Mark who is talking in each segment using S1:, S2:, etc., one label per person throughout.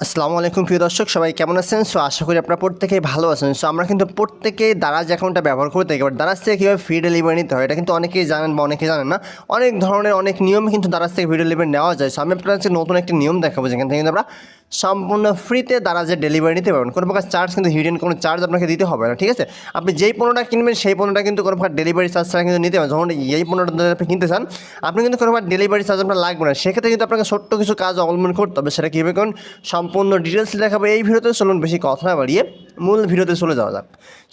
S1: আসসালামু আলাইকুম, প্রিয় দর্শক, সবাই কেমন আছেন? সো, আশা করি আপনারা প্রত্যেকেই ভালো আছেন। সো, আমরা কিন্তু প্রত্যেকেই দারাজ অ্যাকাউন্টটা ব্যবহার করে থাকি। এবার দারাজ থেকে কীভাবে ফ্রি ডেলিভারি নিতে হয়, এটা কিন্তু অনেকেই জানেন বা অনেকেই জানেন না। অনেক ধরনের অনেক নিয়ম কিন্তু দারাজ থেকে ফ্রি ডেলিভারি নেওয়া যায়। সো, আমি আপনার নতুন একটি নিয়ম দেখাবো, যেখান থেকে কিন্তু আমরা সম্পূর্ণ ফ্রিতে দারাজের ডেলিভারি নিতে পারবেন। কোনো প্রকার চার্জ কিন্তু হিডেন কোনো চার্জ আপনাকে দিতে হবে না, ঠিক আছে? আপনি যেই পণ্যটা কিনবেন, সেই পণ্যটা কিন্তু কোনো প্রকার ডেলিভারি চার্জ ছাড়া কিন্তু নিতে পারেন যখন এই পণ্যটা আপনি কিনতে চান, আপনি কিন্তু কোনো প্রকার ডেলিভারি চার্জ আপনার লাগবে না। সেক্ষেত্রে কিন্তু আপনাকে ছোট্ট কিছু কাজ অবলম্বন করতে হবে। সেটা কীভাবে করুন? সম্পূর্ণ ডিটেলস দেখাবো এই ভিডিওতে। চলুন বেশি কথা না বাড়িয়ে মূল ভিডিওতে চলে যাওয়া যাক।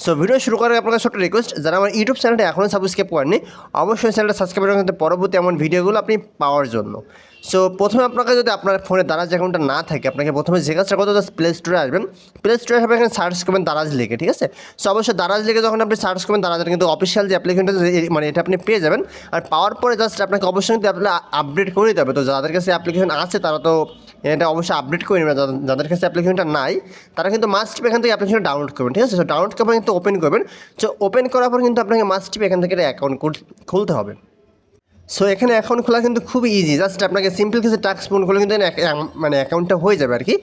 S1: সো ভিডিও শুরু করার আপনাকে ছোট্ট রিকোয়েস্ট যারা আমার ইউটিউব চ্যানেলটা এখনও সাবস্ক্রাইব করেননি, অবশ্যই চ্যানেলটা সাবস্ক্রাইব করে রাখতে পরবর্তী এমন ভিডিওগুলো আপনি পাওয়ার জন্য। সো প্রথমে আপনাকে যদি আপনার ফোনে দ্বারা যে অ্যাকাউন্টটা না থাকে, আপনাকে প্রথমে যে কাজটা করতে প্লে স্টোরে আসবেন। প্লে স্টোরে আসবে এখানে সার্চ করবেন দারাজ লিখে, ঠিক আছে? সো অবশ্যই দারাজ লিখে যখন আপনি সার্চ করবেন, দারাজের কিন্তু অফিসিয়াল যে অ্যাপ্লিকেশনটা মানে এটা আপনি পেয়ে যাবেন। আর পাওয়ার পরে জাস্ট আপনাকে অবশ্যই কিন্তু আপনার আপডেট করে নিতে হবে। তো যাদের কাছে অ্যাপ্লিকেশন আছে, তারা তো এটা অবশ্যই আপডেট করে নেবেন যাদের- কাছে অ্যাপ্লিকেশনটা নাই, তারা কিন্তু মাস্ট এখান থেকে অ্যাপ্লিকেশন ডাউনলোড করবেন, ঠিক আছে? সো ডাউনলোড করে কিন্তু ওপেন করবেন। সো ওপেন করার পর কিন্তু আপনাকে মাস্ট এখান থেকে একটা অ্যাকাউন্ট খুলতে হবে। সো এখানে অ্যাকাউন্ট খোলা কিন্তু খুব ইজি জাস্ট আপনাকে সিম্পল কিছু টাস্ক ফোন করলে কিন্তু মানে অ্যাকাউন্টটা হয়ে যাবে আর কি।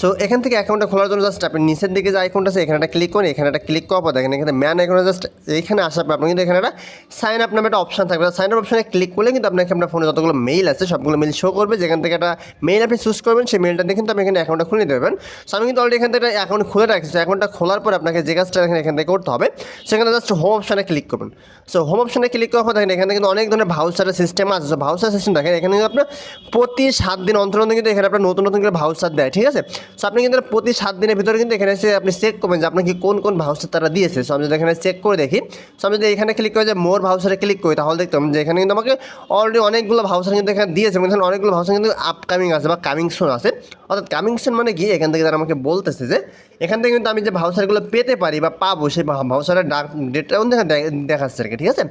S1: সো এখান থেকে অ্যাকাউন্টটা খোলার জন্য জাস্ট আপনি নিচের দিকে যে আইকনটা আছে, এখানে একটা ক্লিক করেন, এখানে একটা ক্লিক করার পর দেখেন, এখানে ম্যান আইকনে জাস্ট এখানে আসার পর আপনি কিন্তু এখানে একটা সাইন আপ নামে একটা অপশন থাকবে। সাইন আপ অপশনে ক্লিক করলে কিন্তু আপনাকে আপনার ফোনে যতগুলো মেইল আছে, সবগুলো মেইল শো করবে। যেখান থেকে একটা মেইল আপনি চুজ করবেন, সেই মেইলটা দিয়ে কিন্তু আপনি এখানে অ্যাকাউন্টটা খুলে নিতে পারবেন। সো আমি কিন্তু অলরেডি এখান থেকে একটা অ্যাকাউন্ট খুলে রাখছি। অ্যাকাউন্টটা খোলার পর আপনাকে যে কাজটা এখানে এখান থেকে করতে হবে, সেখানে জাস্ট হোম অপশনে ক্লিক করবেন। সো হোম অপশনে ক্লিক করার পর দেখেন, এখানে কিন্তু অনেক ধরনের ভাউচারের সিস্টেম আছে। সো ভাউচার সিস্টেম দেখেন, এখানে কিন্তু আপনার প্রতি সাত দিন অন্তর অন্তর কিন্তু এখানে আপনার নতুন নতুন করে ভাউচার দেয়, ঠিক আছে? সো আপনি কিন্তু প্রতি সাত দিনের ভিতরে কিন্তু এখানে এসে আপনি চেক করবেন যে আপনাকে কোন কোন ভাউচার তারা দিয়েছে। সো আমি যদি এখানে চেক করে দেখি সো আমি যদি এখানে ক্লিক করে যে মোর ভাউচারে ক্লিক করি, তাহলে দেখতাম যে এখানে কিন্তু আমাকে অলরেডি অনেকগুলো ভাউচার কিন্তু এখানে দিয়েছে এবং এখানে অনেকগুলো ভাউচার কিন্তু আপকামিং আছে বা কামিং সুন আছে। অর্থাৎ কামিং সুন মানে কি? এখান থেকে তারা আমাকে বলতেছে যে এখান থেকে কিন্তু আমি যে ভাউচারগুলো পেতে পারি বা পাবো, সেই ভাউচারের ডাক ডেটটাও দেখা দেখাচ্ছে আর কি, ঠিক আছে?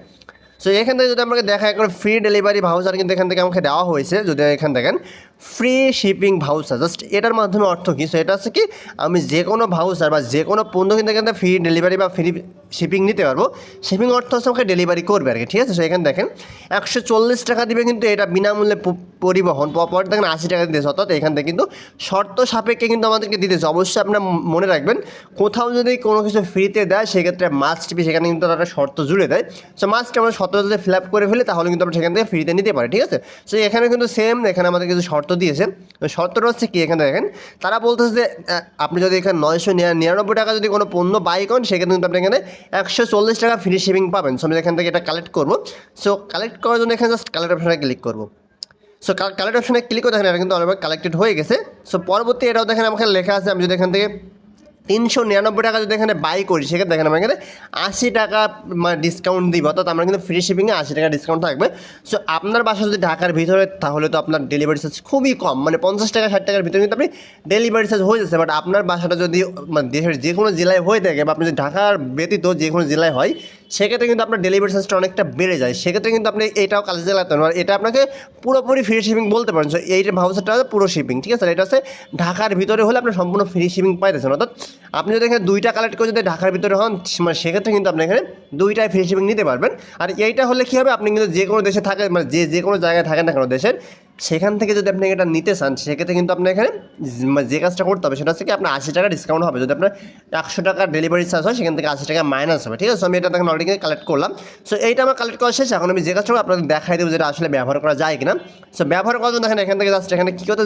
S1: সো এখান থেকে যদি আমাকে দেখা এখন ফ্রি ডেলিভারি ভাউচার কিন্তু এখান থেকে আমাকে দেওয়া হয়েছে, যদি এখান দেখেন ফ্রি শিপিং ভাউচার জাস্ট এটার মাধ্যমে অর্থ কী? সো এটা হচ্ছে কি, আমি যে কোনো ভাউচার বা যে কোনো পণ্য কিন্তু এখান ফ্রি ডেলিভারি বা ফ্রি শিপিং নিতে পারব। শিপিং অর্থ হচ্ছে আমাকে ডেলিভারি করবে আর কি, ঠিক আছে? সো এখানে দেখেন, একশো চল্লিশ টাকা দিবে কিন্তু এটা বিনামূল্যে পরিবহন। পরে দেখেন আশি টাকা দিতেছে, অর্থাৎ এখান থেকে কিন্তু শর্ত সাপেক্ষে কিন্তু আমাদেরকে দিতেছে অবশ্যই আপনার মনে রাখবেন, কোথাও যদি কোনো কিছু ফ্রিতে দেয়, সেক্ষেত্রে মাস্ট বি সেখানে কিন্তু তারা শর্ত জুড়ে দেয়। সো মাস্ট আমরা শর্ত যদি ফিল আপ করে ফেলি, তাহলে কিন্তু আমরা সেখান থেকে ফ্রিতে নিতে পারি, ঠিক আছে? সো এখানে কিন্তু সেম এখানে আমাদের কিছু শর্ত দিয়েছে শর্তটা হচ্ছে কি? এখানে দেখেন, তারা বলতেছে যে আপনি যদি এখানে নয়শো নিরানব্বই টাকা যদি কোনো পণ্য বাই করেন, সেক্ষেত্রে কিন্তু আপনি এখানে একশো চল্লিশ টাকা ফ্রি শিপিং পাবেন। সো আমি এখান থেকে এটা কালেক্ট করব। সো কালেক্ট করার জন্য এখানে জাস্ট কালেক্ট অপশানে ক্লিক করব। সো কালেক্ট অপশানে ক্লিক করে দেখেন, এটা কিন্তু অনেকবার কালেক্টেড হয়ে গেছে। সো পরবর্তী এটাও দেখেন, আমাকে লেখা আছে, আমি যদি এখান থেকে তিনশো নিরানব্বই টাকা যদি এখানে বাই করি, সেক্ষেত্রে দেখেন আমার এখানে আশি টাকা ডিসকাউন্ট দিব। অর্থাৎ আমরা কিন্তু ফ্রি শিপিংয়ে আশি টাকা ডিসকাউন্ট থাকবে। সো আপনার বাসা যদি ঢাকার ভিতরে, তাহলে তো আপনার ডেলিভারি চার্জ খুবই কম। মানে পঞ্চাশ টাকা, ষাট টাকার ভিতরে কিন্তু আপনি ডেলিভারি চার্জ হয়ে যাচ্ছে। বাট আপনার বাসাটা যদি মানে দেশের যে কোনো জেলায় হয়ে থাকে, বা আপনি যদি ঢাকার ব্যতীত যে কোনো জেলায় হয় সেক্ষেত্রে কিন্তু আপনার ডেলিভারি চার্জটা অনেকটা বেড়ে যায়। সেক্ষেত্রে কিন্তু আপনি এটাও কাজে চালাতে পারেন। আর এটা আপনাকে পুরোপুরি ফ্রি শিপিং বলতে পারেন। সো এইটা ভাউচারটা হচ্ছে পুরো শিপিং ঠিক আছে? এটা হচ্ছে ঢাকার ভিতরে হলে আপনি সম্পূর্ণ ফ্রি শিপিং পাইতেছেন। অর্থাৎ আপনি যদি এখানে দুইটা কালেক্ট করে যদি ঢাকার ভিতরে হন মানে সেক্ষেত্রে কিন্তু আপনি এখানে দুইটাই ফ্রি শিপিং নিতে পারবেন। আর এইটা হলে কী হবে? আপনি কিন্তু যে কোনো দেশে থাকেন মানে যে যে কোনো জায়গায় থাকেন না কোনো দেশের, সেখান থেকে যদি আপনি এটা নিতে চান, সেক্ষেত্রে কিন্তু আপনি এখানে যে- কাজটা করতে হবে, সেটা হচ্ছে কি আপনার আশি টাকা ডিসকাউন্ট হবে। যদি আপনার একশো টাকা ডেলিভারি চার্জ হয়, সেখান থেকে আশি টাকা মাইনাস হবে। ঠিক আছে? আমি এটা দেখেন অলরেডি কালেক্ট করলাম। সো এইটা আমার কালেক্ট করা শেষ। এখন আমি যে কাজটা আপনাদের দেখাই দেবো যেটা আসলে ব্যবহার করা যায় কিনা। সো ব্যবহার করার জন্য দেখেন, এখান থেকে জাস্ট এখানে কী করতে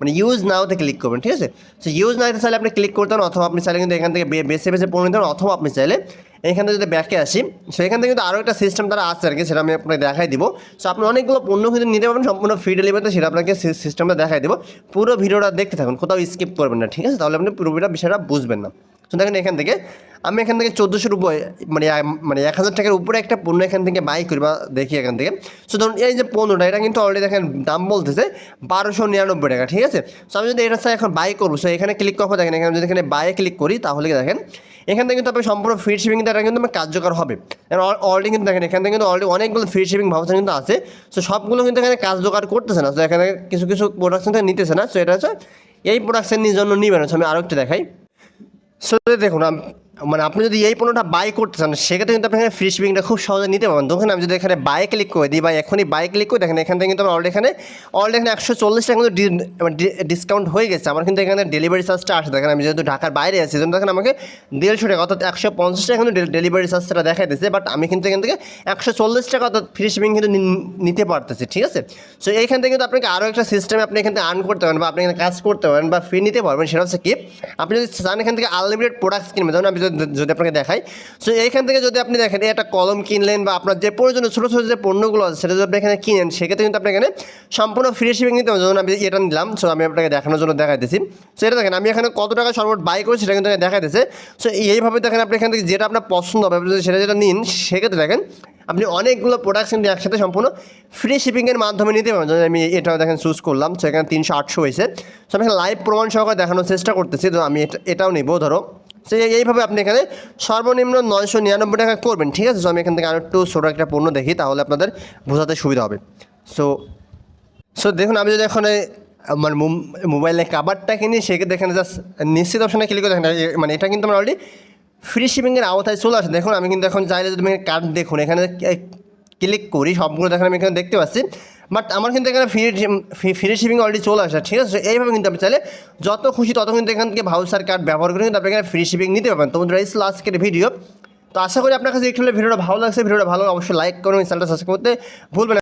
S1: মানে ইউজ নাওতে ক্লিক করবেন, ঠিক আছে? সো ইউজ নাওতে চাইলে আপনি ক্লিক করতেন অথবা আপনি চাইলে কিন্তু এখান থেকে বেছে বেছে পড়ে নিতেন অথবা আপনি চাইলে এখানে যদি ব্যাকে আসি সো এখান থেকে কিন্তু আরও একটা সিস্টেম তারা আছে আর কি, সেটা আমি আপনাকে দেখাই দিব। সো আপনি অনেকগুলো পণ্য কিন্তু নিতে পারবেন, সম্পূর্ণ ফ্রি ডেলিভারিতে সেটা আপনাকে সিস্টেমটা দেখাই দিব। পুরো ভিডিওটা দেখতে থাকুন, কোথাও স্কিপ করবেন না, ঠিক আছে? তাহলে আপনি পুরো ভিডিও বিষয়টা বুঝবেন না। তো দেখেন এখান থেকে, আমি এখান থেকে চোদ্দোশোর উপরে মানে মানে এক হাজার টাকার উপরে একটা পণ্য এখান থেকে বাই করি বা দেখি এখান থেকে। সো ধরুন, এই যে পণ্যটা, এটা কিন্তু অলরেডি দেখেন দাম বলতেছে বারোশো নিরানব্বই টাকা, ঠিক আছে? সো আমি যদি এটা চাই এখন বাই করব সো এখানে ক্লিক করব, দেখেন এখানে যদি এখানে বাইয়ে ক্লিক করি, তাহলে দেখেন এখান থেকে কিন্তু আপনি সম্পূর্ণ ফ্রি শিপিং এটা কিন্তু আমার কার্যকর হবে। অলরেডি কিন্তু দেখেন, এখান থেকে কিন্তু অলরেডি অনেকগুলো ফ্রি শিপিং ভাউচার কিন্তু আছে। সো সবগুলো কিন্তু এখানে কার্যকর করতেছে না। তো এখানে কিছু কিছু প্রোডাকশন থেকে নিতেছে না। সো এটা হচ্ছে এই প্রোডাকশন জন্য নিবেন। আমি আরও একটু দেখাই। সো দেখুন মানে আপনি যদি এই পণ্যটা বাই করতে চান, সেক্ষেত্রে কিন্তু আপনি এখানে ফ্রি শিপিংটা খুব সহজে নিতে পারবেন। তখন আমি যদি এখানে বাই ক্লিক করে দিই বা এখনই বাই ক্লিক করে দেখেন, এখান থেকে কিন্তু আমার অলরেডি এখানে অলরেডি এখানে একশো চল্লিশ টাকা কিন্তু ডিসকাউন্ট হয়ে গেছে। আমার কিন্তু এখানে ডেলিভারি চার্জটা আসে। দেখেন, আমি যেহেতু ঢাকার বাইরে আছি জন্য দেখেন আমাকে দেড়শো টাকা অর্থাৎ একশো পঞ্চাশ টাকা কিন্তু ডেলিভারি চার্জটা দেখা দিচ্ছে। বাট আমি কিন্তু এখান থেকে একশো চল্লিশ টাকা অর্থাৎ ফ্রি শিপিং কিন্তু নিতে পারতেছি, ঠিক আছে? সো এইখান থেকে কিন্তু আপনাকে আরও একটা সিস্টেমে আপনি এখান থেকে আর্ন করতে পারেন বা আপনি এখানে কাজ করতে পারেন বা ফ্রি নিতে পারবেন। সেটা হচ্ছে কি, আপনি যদি চান এখান থেকে আনলিমিটেড প্রোডাক্টস কিনবেন যেমন আমি যদি- আপনাকে দেখাই। সো এইখান থেকে যদি আপনি দেখেন একটা কলম কিনলেন বা আপনার যে প্রয়োজনীয় ছোটো ছোটো যে পণ্যগুলো আছে, সেটা যদি আপনি এখানে কিনেন, সেক্ষেত্রে কিন্তু আপনি এখানে সম্পূর্ণ ফ্রি শিপিং নিতে পারবেন যেমন আমি এটা নিলাম সো আমি আপনাকে দেখানোর জন্য দেখাইতেছি। সো এটা দেখেন, আমি এখানে কত টাকা সর্বোচ্চ বাই করি সেটা কিন্তু দেখাইতেছে। সো এইভাবে দেখেন আপনি এখান থেকে যেটা আপনার পছন্দ হবে সেটা যেটা নিন, সেক্ষেত্রে দেখেন, আপনি অনেকগুলো প্রোডাক্টস কিন্তু একসাথে সম্পূর্ণ ফ্রি শিপিংয়ের মাধ্যমে নিতে পারবেন। আমি এটাও দেখেন চুজ করলাম সেখানে তিনশো আটশো হয়েছে। সো আমি লাইভ প্রমাণ সহকারে দেখানোর চেষ্টা করতেছি, তো আমি এটা এটাও নেব, ধরো। সো এই- এইভাবে আপনি এখানে সর্বনিম্ন নয়শো নিরানব্বই টাকা করবেন, ঠিক আছে? সো আমি এখান থেকে আরও একটু ছোটো একটা পণ্য দেখি, তাহলে আপনাদের বোঝাতে সুবিধা হবে। সো সো দেখুন, আমি যদি এখন এই আমার মোবাইলে কাবারটা কিনি, সেক্ষেত্রে এখানে জাস্ট নিশ্চিত অপশনে ক্লিক করে দেখেন। মানে এটা কিন্তু আমার অলরেডি ফ্রি শিপিংয়ের আওতায় চলে আসে। দেখুন, আমি কিন্তু এখন চাইলে যদি কার্ড দেখুন, এখানে ক্লিক করি, সবগুলো দেখেন আমি এখানে দেখতে পাচ্ছি। বাট আমার কিন্তু এখানে ফ্রি ফ্রি শিপিং অলরেডি চলে আসে, ঠিক আছে? এইভাবে কিন্তু আপনি চাইলে যত খুশি তত কিন্তু এখান থেকে ভাউচার কার্ড ব্যবহার করে কিন্তু আপনি এখানে ফ্রি শিপিং নিতে পারবেন। তো বন্ধুরা, এই লাস্টের ভিডিও তো আশা করি আপনার কাছে একটু ভিডিওটা ভালো লাগছে। ভিডিওটা ভালো অবশ্যই লাইক করুন, চ্যানেলটা সাবস্ক্রাইব করতে ভুলবেন।